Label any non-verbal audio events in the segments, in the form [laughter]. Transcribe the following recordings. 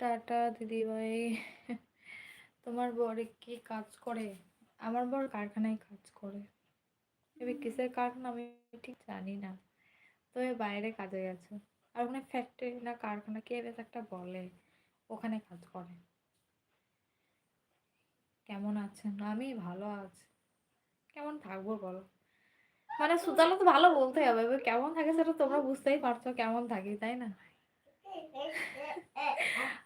Tata, দিদিভাই। তোমার বর কি কাজ করে? আমার বর কারখানায় কাজ করে। এবার কিসের কারখানা আমি ঠিক জানি না। তবে বাইরে কাজে গেছে। আর ওখানে ফ্যাক্টরি না কারখানা কে বেশ একটা বলে? ওখানে কাজ করে। কেমন আছেন? আমি ভালো আছি। কেমন থাকব বলো? মানে সুতালো তো ভালো বলতে হবে। কেমন থাকে সেটা তোমরা বুঝতেই পারছ কেমন থাকি, তাই না?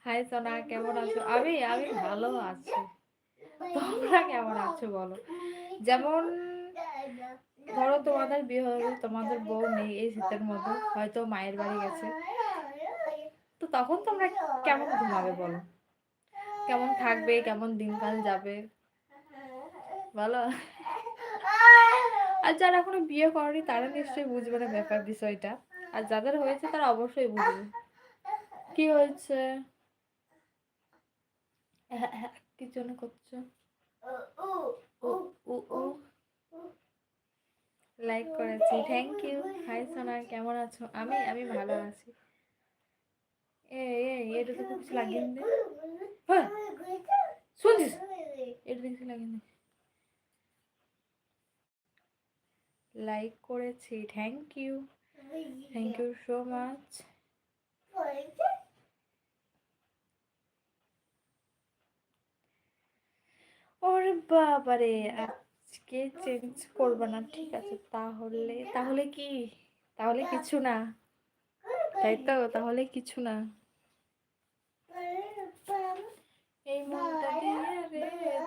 হাই সোনা, কেমন আছো? আমি আমি ভালো আছি। তোমরা কেমন আছো বলো? যেমন, ধরো তোমাদের বিয়ে তোমাদের বউ নেই এই শীতের মধ্যে, হয়তো মায়ের বাড়ি গেছে। তো তখন তোমরা কেমন ঘুমাবে বলো? কেমন থাকবে, কেমন দিনকাল যাবে? বলো? আর যারা এখনও বিয়ে করেনি, তারা নিশ্চয়ই বুঝবে না ব্যাপার, বিষয়টা। আর যাদের হয়েছে, তারা অবশ্যই বুঝবে। কি হয়েছে? হ্যাঁ, [laughs] হ্যাঁ, কি জন্য করছ? লাইক করেছি। থ্যাংক ইউ হাই সোনা। কেমন আছো? আমি আমি ভালো আছি। এ এটা তো কিছু লাগিয়ে দে হ্যাঁ। শুনছিস? এটা কিছু লাগিয়ে দে লাইক করেছি। Thank you thank you so much ওরে বাবারে, আজকে চেঞ্জ করবে না, ঠিক আছে, তাহলে তাহলে কি? তাহলে কিছু না। তাই তো, তাহলে কিছু না। এই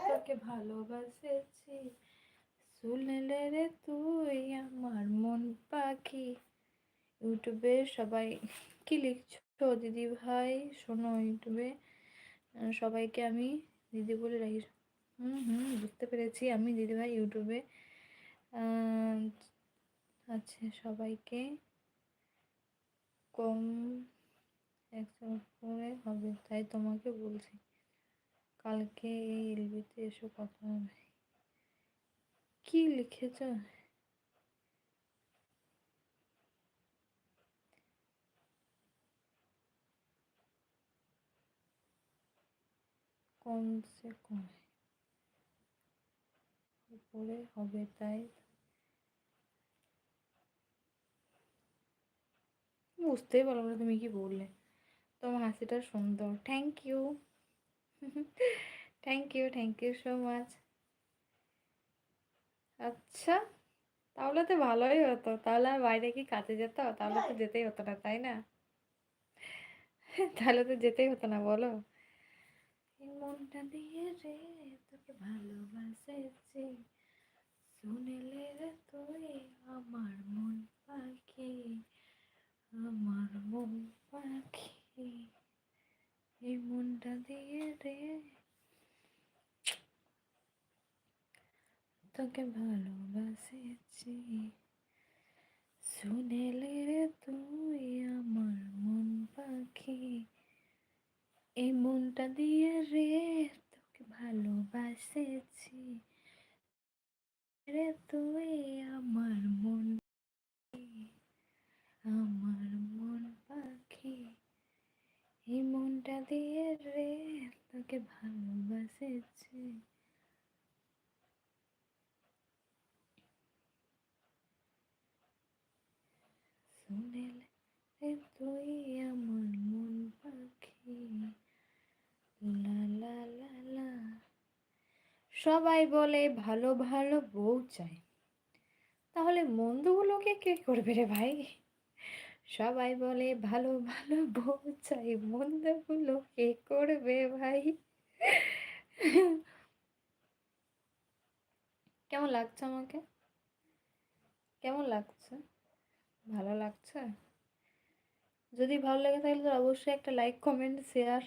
তোকে ভালোবাসেছি। শুনলে রে তুই আমার মন পাখি। ইউটিউবে সবাই, কি লিখছো দিদি ভাই? শোনো ইউটিউবে সবাইকে আমি দিদি বলে রাখি। হুম হুম, বুঝতে পেরেছি। আমি দিদিভাই ইউটিউবে আচ্ছা সবাইকে কম করে হবে, তাই তোমাকে বলছি। কালকে এই এলবিতে এসো কথা হবে। কি লিখেছ? কমসে কম উপরে হবে তাই? বুঝতেই পারলাম না তুমি কি বললে। তোমার হাসিটা সুন্দর। Thank you thank you thank you so much আচ্ছা তাহলে তো ভালোই হতো। তাহলে আর বাইরে কি কাজে যেত? তাহলে তো যেতেই হতো না, তাই না? তাহলে তো যেতেই হতো না, বলো। মনটা দিয়ে রে, তোকে শুনেলে রে তুই আমার মন পাখি, আমার মন পাখি। এই মনটা দিয়ে রে তোকে ভালোবাসেছি। শুনেলে রে তুই আমার মন পাখি। এই মনটা দিয়ে রে তোকে ভালোবাসেছি। রে তুই আমার মন আমার মন পাখি। এই মনটা দিয়ে রে তোকে ভালোবাসেছি। শুনেলে তুই আমার মন পাখি লা লা লা লা সবাই বলে, ভালো ভালো বউ চাই। তাহলে মন্দগুলোকে কে করবে রে ভাই? সবাই বলে, ভালো ভালো বউ চাই। মন্দগুলো কে করবে ভাই। কেমন লাগছে আমাকে? কেমন লাগছে? ভালো লাগছে? যদি ভালো লাগে তাহলে তো অবশ্যই একটা লাইক কমেন্ট শেয়ার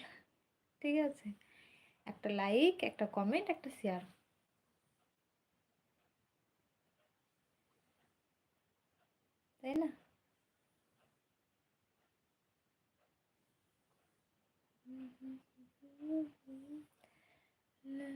ঠিক আছে? একটা লাইক একটা কমেন্ট একটা শেয়ার তাই না? হুম হুম হুম la